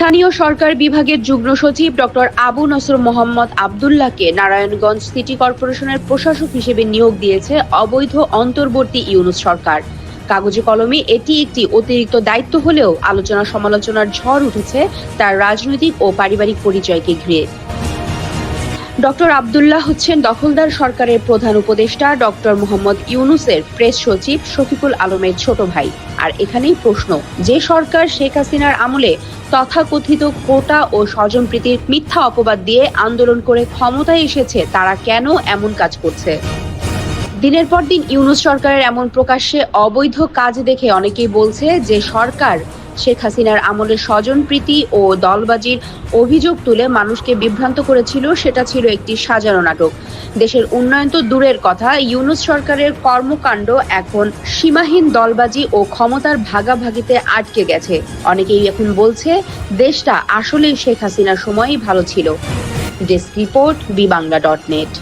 স্থানীয় সরকার বিভাগের যুগ্ম সচিব ডক্টর আবু নসর মোহাম্মদ আবদুল্লাহকে নারায়ণগঞ্জ সিটি কর্পোরেশনের প্রশাসক হিসেবে নিয়োগ দিয়েছে অবৈধ অন্তর্বর্তী ইউনুস সরকার। কাগজে কলমে এটি একটি অতিরিক্ত দায়িত্ব হলেও আলোচনা সমালোচনার ঝড় উঠেছে তার রাজনৈতিক ও পারিবারিক পরিচয়কে ঘিরে। ডক্টর আবদুল্লাহ হচ্ছেন দখলদার সরকারের প্রধান উপদেষ্টা, ডক্টর মোহাম্মদ ইউনুসের প্রেস সচিব শফিকুল আলমের ছোট ভাই। আর এখানেই প্রশ্ন, যে সরকার শেখ হাসিনার আমলে তথাকথিত কোটা ও স্বজনপ্রীতির মিথ্যা অপবাদ দিয়ে আন্দোলন করে ক্ষমতায় এসেছে, তারা কেন এমন কাজ করছে? দিনের পর দিন ইউনুস সরকারের এমন প্রকাশ্যে অবৈধ কাজ দেখে অনেকেই বলছে যে সরকার শেখ হাসিনার আমলে স্বজনপ্রীতি ও দলবাজির অভিযোগ তুলে মানুষকে বিভ্রান্ত করেছিল, সেটা ছিল একটি সাজানো নাটক। দেশের উন্নয়ন তো দূরের কথা, ইউনুস সরকারের কর্মকাণ্ড এখন সীমাহীন দলবাজি ও ক্ষমতার ভাগাভাগিতে আটকে গেছে। অনেকেই এখন বলছে, দেশটা আসলেই শেখ হাসিনার সময়ই ভালো ছিল। Desk report B Bangla dot net.